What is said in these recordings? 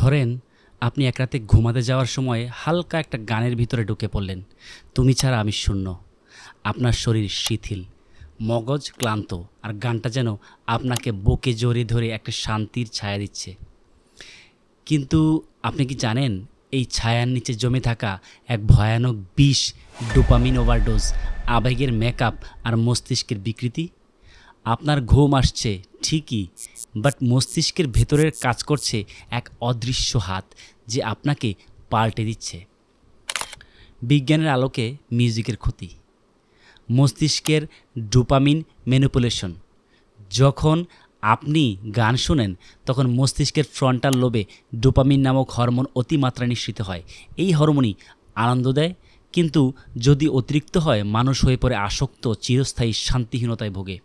ধরেন, আপনি এক রাতে ঘুমাতে যাওয়ার সময় হালকা একটা গানের ভিতরে ঢুকে পড়লেন। তুমি ছাড়া আমি শূন্য। আপনার শরীর শিথিল, মগজ ক্লান্ত, আর গানটা যেন আপনাকে বুকে জড়িয়ে ধরে একটা শান্তির ছায়া দিচ্ছে। কিন্তু আপনি কি জানেন, এই ছায়ার নিচে জমে থাকা এক ভয়ানক বিষ, ডোপামিন ওভারডোজ, আবেগের মেকআপ আর মস্তিষ্কের বিকৃতি? আপনার ঘুম আসছে, ঠিকই বাট মস্তিষ্কের ভেতরের কাজ করছে এক অদৃশ্য হাত যে আপনাকে পাল্টে দিচ্ছে। বিজ্ঞানের আলোকে মিউজিকের ক্ষতি। মস্তিষ্কের ডোপামিন ম্যানিপুলেশন। যখন আপনি গান শোনেন, তখন মস্তিষ্কের ফ্রন্টাল লোবে ডোপামিন নামক হরমোন অতিমাত্রা নিঃসৃত হয়। এই হরমোনই আনন্দ দেয়, কিন্তু যদি অতিরিক্ত হয়, মানুষ হয়ে পড়ে আসক্ত, চিরস্থায়ী, শান্তিহীনতায় ভোগে।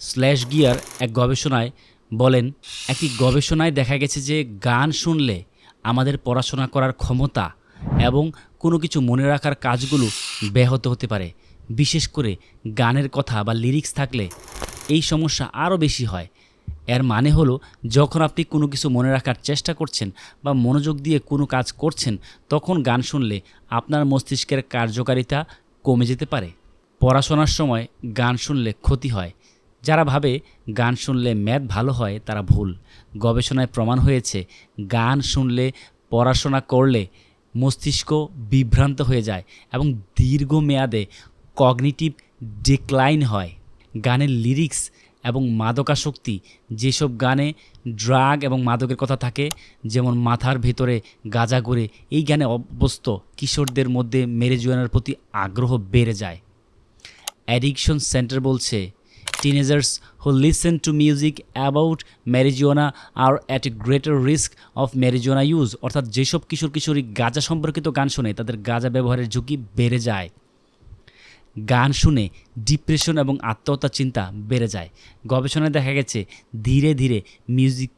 স্ল্যাশ গিয়ার এক গবেষণায় বলেন, একটি গবেষণায় দেখা গেছে যে গান শুনলে আমাদের পড়াশোনা করার ক্ষমতা এবং কোনো কিছু মনে রাখার কাজগুলো ব্যাহত হতে পারে। বিশেষ করে গানের কথা বা লিরিক্স থাকলে এই সমস্যা আরও বেশি হয়। এর মানে হলো, যখন আপনি কোনো কিছু মনে রাখার চেষ্টা করছেন বা মনোযোগ দিয়ে কোনো কাজ করছেন, তখন গান শুনলে আপনার মস্তিষ্কের কার্যকারিতা কমে যেতে পারে। পড়াশোনার সময় গান শুনলে ক্ষতি হয়। যারা ভাবে গান শুনলে ম্যাথ ভালো হয়, তারা ভুল। গবেষণায় প্রমাণ হয়েছে, গান শুনলে, পড়াশোনা করলে মস্তিষ্ক বিভ্রান্ত হয়ে যায় এবং দীর্ঘমেয়াদে কগনিটিভ ডিক্লাইন হয়। গানের লিরিক্স এবং মাদকাসক্তি, যেসব গানে ড্রাগ এবং মাদকের কথা থাকে, যেমন মাথার ভেতরে গাঁজা ঘুরে, এই গানে অভ্যস্ত কিশোরদের মধ্যে মেরেজুয়ানার প্রতি আগ্রহ বেড়ে যায়। অ্যাডিকশন সেন্টার বলছে teenagers who listen to music about marijuana are at a greater risk of marijuana use. অর্থাৎ যেসব কিশোর কিশোরী গাঁজা সম্পর্কিত গান শোনে, তাদের গাঁজা ব্যবহারের ঝুঁকি বেড়ে যায়। গান শুনে ডিপ্রেশন এবং আত্মহত্যা চিন্তা বেড়ে যায়। গবেষণায় দেখা গেছে, ধীরে ধীরে মিউজিক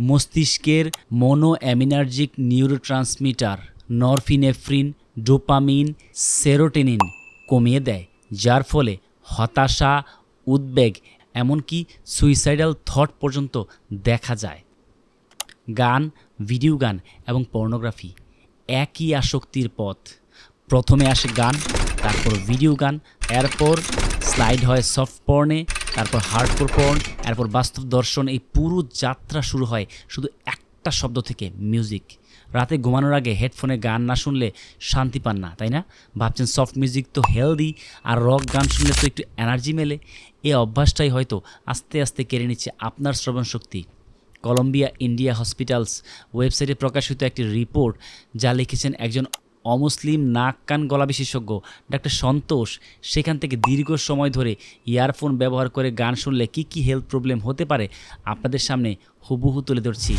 মস্তিষ্কের monoaminergic neurotransmitter norepinephrine dopamine serotonin কমিয়ে দেয়, যার ফলে হতাশা উদ্বেগ, এমনকি সুইসাইডাল থট পর্যন্ত দেখা যায়। গান ভিডিও গান এবং পর্নোগ্রাফি একই আসক্তির পথ। প্রথমে আসে গান, তারপর ভিডিও গান, এরপর স্লাইড হয় সফট পর্নে তারপর হার্ডকোর পর্ন এরপর বাস্তব দর্শন এই পুরো যাত্রা শুরু হয় শুধু একটা শব্দ থেকে মিউজিক রাতে ঘুমানোর আগে হেডফোনে গান না শুনলে শান্তি পান না, তাই না? ভাবছেন সফট মিউজিক তো হেলদি আর রক গান শুনলে তো একটু এনার্জি মেলে। এই অভ্যাসটাই হয়তো আস্তে আস্তে কেড়ে নিচ্ছে আপনার শ্রবণ শক্তি। কলম্বিয়া ইন্ডিয়া হসপিটালস ওয়েবসাইটে প্রকাশিত একটি রিপোর্ট যা লিখেছেন একজন অমুসলিম নাক কান গলা বিশেষজ্ঞ ডাক্তার সন্তোষ, সেখান থেকে দীর্ঘ সময় ধরে ইয়ারফোন ব্যবহার করে গান শুনলে কী কী হেলথ প্রবলেম হতে পারে আপনাদের সামনে হুবহু তুলে ধরছি।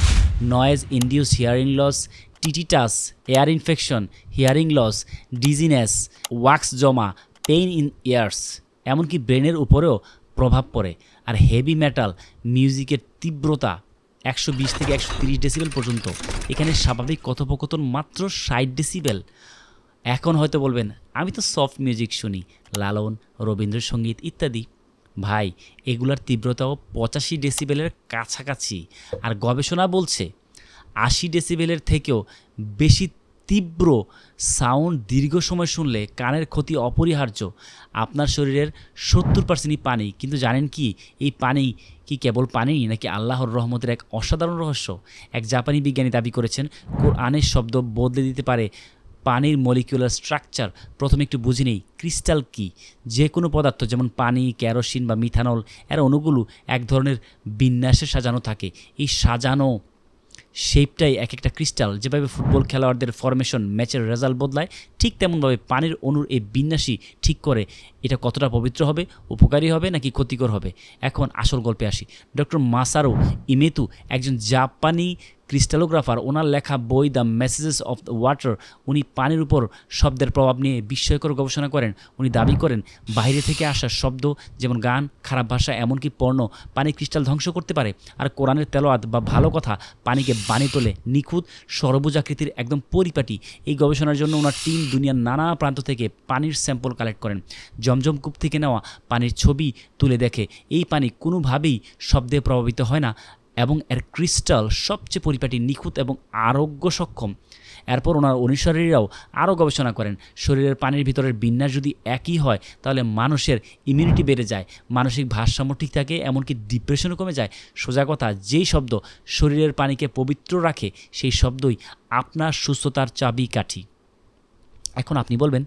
Noise induce hearing loss, tinnitus, ear infection, hearing loss, dizziness, wax জমা, পেইন ইন ইয়ার্স, এমনকি ব্রেনের উপরেও প্রভাব পড়ে। আর হেভি মেটাল, মিউজিকের তীব্রতা একশো বিশ থেকে একশো তিরিশ ডেসিবেল পর্যন্ত। এখানে স্বাভাবিক কথোপকথন মাত্র ষাট ডেসিবেল এখন হয়তো বলবেন, আমি তো সফট মিউজিক শুনি, লালন, রবীন্দ্রসঙ্গীত ইত্যাদি। ভাই, এগুলার তীব্রতাও পঁচাশি ডেসিবেলের কাছাকাছি। আর গবেষণা বলছে, আশি ডেসিবেলের থেকেও বেশি তীব্র সাউন্ড দীর্ঘ সময় শুনলে কানের ক্ষতি অপরিহার্য। আপনার শরীরের সত্তর পার্সেন্টই পানি। কিন্তু জানেন কি, এই পানি কি কেবল পানি নাকি আল্লাহর রহমতের এক অসাধারণ রহস্য? এক জাপানি বিজ্ঞানী দাবি করেছেন, কোরআনের শব্দ বদলে দিতে পারে পানির মলিকুলার স্ট্রাকচার প্রথমে একটু বুঝে নেই ক্রিস্টাল কি? যে কোনো পদার্থ, যেমন পানি ক্যারোসিন বা মিথানল এর অণুগুলো এক ধরনের বিন্যাসে সাজানো থাকে। এই সাজানো শেপটাই এক একটা ক্রিস্টাল যেভাবে ফুটবল খেলোয়াড়দের ফরমেশন ম্যাচের রেজাল্ট বদলায়, ঠিক তেমনভাবে পানির অনুর এই বিন্যাসই ঠিক করে এটা কতটা পবিত্র হবে, উপকারী হবে নাকি ক্ষতিকর হবে? এখন আসল গল্পে আসি। ডক্টর মাসারো ইমেতু একজন জাপানি ক্রিস্টালোগ্রাফার, ওনার লেখা বই the messages of the water, উনি পানির উপর শব্দের প্রভাব নিয়ে বিস্ময়কর গবেষণা করেন। উনি দাবি করেন বাইরে থেকে আসা শব্দ, যেমন গান, খারাপ ভাষা, এমনকি পর্ণ, পানি ক্রিস্টাল ধ্বংস করতে পারে। আর কোরআনের তেলোয়াত বা ভালো কথা, পানিকে বানিয়ে তোলে নিখুঁত সরবুজাকৃতির একদম পরিপাটি। এই গবেষণার জন্য ওনার টিম দুনিয়ার নানা প্রান্ত থেকে পানির স্যাম্পল কালেক্ট করেন। জমজম কূপ থেকে নেওয়া পানির ছবি তুলে দেখে, এই পানি কোনোভাবেই শব্দে প্রভাবিত হয় না। এবং এর ক্রিস্টাল সবচেয়ে পরিপাটি, নিখুঁত এবং আরোগ্য সক্ষম। এরপর ওনার অনুসারীরাও আরও গবেষণা করেন, শরীরের পানির ভিতরের বিন্যাস যদি একই হয়, তাহলে মানুষের ইমিউনিটি বেড়ে যায়, মানসিক ভারসাম্য ঠিক থাকে, এমনকি ডিপ্রেশনও কমে যায়। সোজা কথা, যেই শব্দ শরীরের পানিকে পবিত্র রাখে, সেই শব্দই আপনার সুস্থতার চাবি কাঠি এখন আপনি বলবেন,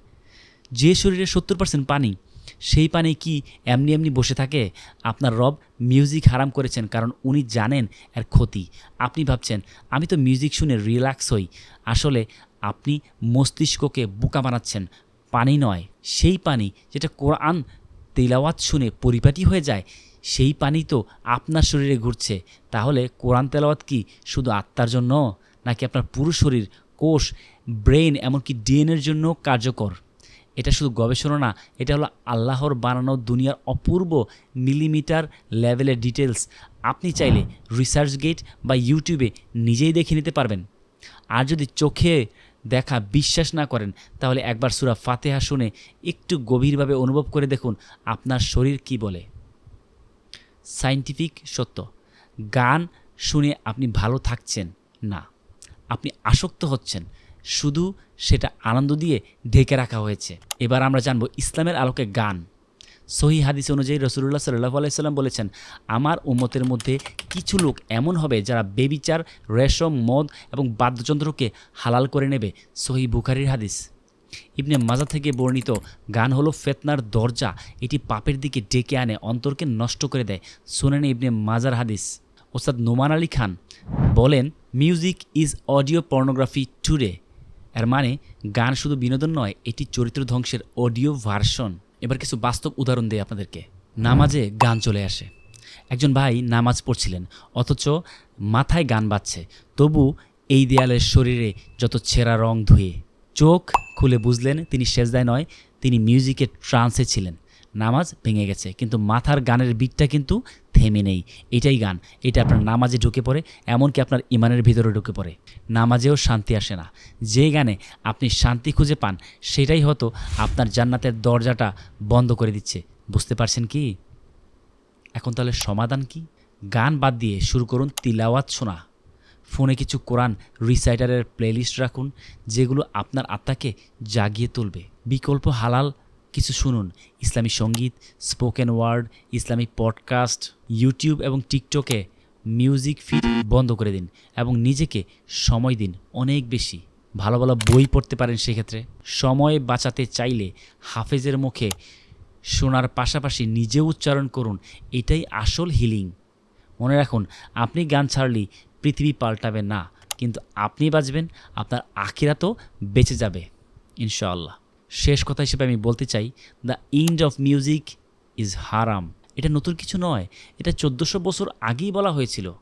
যে শরীরে সত্তর পার্সেন্ট পানি সেই পানি কি এমনি এমনি বসে থাকে? আপনার রব মিউজিক হারাম করেছেন কারণ উনি জানেন এর ক্ষতি। আপনি ভাবছেন, আমি তো মিউজিক শুনে রিল্যাক্স হই। আসলে আপনি মস্তিষ্ককে বোকা বানাচ্ছেন। পানি নয়, সেই পানি যেটা কোরআন তেলাওয়াত শুনে পরিপাটি হয়ে যায়, সেই পানি তো আপনার শরীরে ঘুরছে। তাহলে কোরআন তেলাওয়াত কি শুধু আত্মার জন্য? নাকি আপনার পুরো শরীর, কোষ ব্রেন এমনকি ডিএনএর জন্য কার্যকর? এটা শুধু গবেষণা না, এটা হলো আল্লাহর বানানো দুনিয়ার অপূর্ব মিলিমিটার লেভেলের ডিটেলস আপনি চাইলে রিসার্চ গেট বা ইউটিউবে নিজেই দেখে নিতে পারবেন। আর যদি চোখে দেখা বিশ্বাস না করেন, তাহলে একবার সুরা ফাতেহা শুনে একটু গভীরভাবে অনুভব করে দেখুন আপনার শরীর কি বলে। সাইন্টিফিক সত্য, গান শুনে আপনি ভালো থাকছেন না, আপনি আসক্ত হচ্ছেন। শুধু সেটা আনন্দ দিয়ে ঢেকে রাখা হয়েছে। এবার আমরা জানব ইসলামের আলোকে গান। সহি হাদিস অনুযায়ী রসুল্লাহ সাল্লাহ আলাইসাল্লাম বলেছেন, আমার উম্মতের মধ্যে কিছু লোক এমন হবে যারা বেবিচার, রেশম, মদ এবং বাদ্যযন্ত্রকে হালাল করে নেবে। সহি বুখারির হাদিস। ইবনে মাজা থেকে বর্ণিত গান হলো ফেতনার দরজা, এটি পাপের দিকে ডেকে আনে, অন্তরকে নষ্ট করে দেয়। শুনেন ইবনে মাজার হাদিস। ওস্তাদ নোমান আলী খান বলেন, music is audio pornography today. এর মানে গান শুধু বিনোদন নয়, এটি চরিত্র ধ্বংসের অডিও ভার্সন। এবার কিছু বাস্তব উদাহরণ দেয় আপনাদেরকে। নামাজে গান চলে আসে। একজন ভাই নামাজ পড়ছিলেন, অথচ মাথায় গান বাজছে। তবু এই দেয়ালের শরীরে যত ছেঁড়া রং ধুয়ে চোখ খুলে বুঝলেন তিনি সেজদায় নয়, তিনি মিউজিকের ট্রান্সে ছিলেন। নামাজ ভেঙে গেছে। কিন্তু মাথার গানের বিটটা কিন্তু থেমে নেই। এটাই গান। এটা আপনার নামাজে ঢুকে পড়ে, এমনকি আপনার ইমানের ভিতরে ঢুকে পড়ে। নামাজেও শান্তি আসে না। যে গানে আপনি শান্তি খুঁজে পান, সেটাই হয়তো আপনার জান্নাতের দরজাটা বন্ধ করে দিচ্ছে। বুঝতে পারছেন কি? এখন তাহলে সমাধান কি? গান বাদ দিয়ে শুরু করুন তিলাওয়াত শোনা। ফোনে কিছু কোরআন রিসাইটারের প্লেলিস্ট রাখুন, যেগুলো আপনার আত্মাকে জাগিয়ে তুলবে। বিকল্প হালাল কিছু শুনুন। ইসলামী সংগীত spoken word Islamic podcast YouTube এবং টিকটকে মিউজিক ফিড বন্ধ করে দিন এবং নিজেকে সময় দিন অনেক বেশি। ভালো ভালো বই পড়তে পারেন সেক্ষেত্রে। সময় বাঁচাতে চাইলে হাফেজের মুখে শোনার পাশাপাশি নিজেও উচ্চারণ করুন। এটাই আসল হিলিং মনে রাখুন, আপনি গান ছাড়লেই পৃথিবী পাল্টাবে না। কিন্তু আপনি বাঁচবেন, আপনার আখিরাতও বেঁচে যাবে, ইনশাআল্লাহ। শেষ কথা হিসেবে আমি বলতে চাই the end of music is হারাম এটা নতুন কিছু নয়, এটা চোদ্দোশো বছর আগেই বলা হয়েছিল।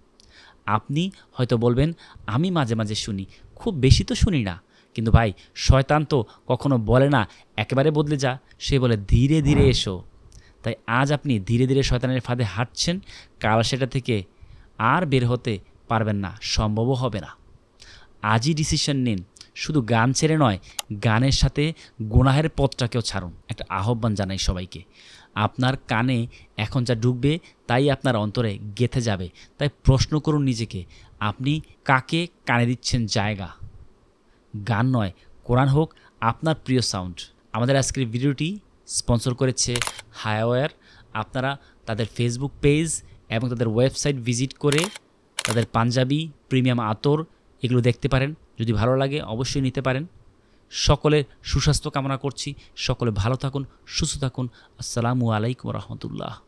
আপনি হয়তো বলবেন, আমি মাঝে মাঝে শুনি। খুব বেশি তো শুনি না। কিন্তু ভাই, শয়তান তো কখনো বলে না, একেবারে বদলে যা। সে বলে, ধীরে ধীরে এসো। তাই আজ আপনি ধীরে ধীরে শয়তানের ফাঁদে হাঁটছেন, কাল সেটা থেকে আর বের হতে পারবেন না, সম্ভবও হবে না। আজই ডিসিশন নিন। শুধু গান ছেড়ে নয়, গানের সাথে গুনাহের পথটাকেও ছাড়ুন। একটা আহ্বান জানাই সবাইকে। আপনার কানে এখন যা ঢুকবে, তাই আপনার অন্তরে গেথে যাবে। তাই প্রশ্ন করুন নিজেকে, আপনি কাকে কানে দিচ্ছেন জায়গা? গান নয়, কোরআন হোক, আপনার প্রিয় সাউন্ড আমাদের আজকের ভিডিওটি স্পন্সর করেছে হায়াওয়ার আপনারা তাদের ফেসবুক পেজ এবং তাদের ওয়েবসাইট ভিজিট করে তাদের পাঞ্জাবি প্রিমিয়াম আতর, এগুলো দেখতে পারেন। যদি ভালো লাগে অবশ্যই নিতে পারেন। সকলে সুস্বাস্থ্য কামনা করছি। সকলে ভালো থাকুন, সুস্থ থাকুন। আসসালামু আলাইকুম রহমতুল্লাহ।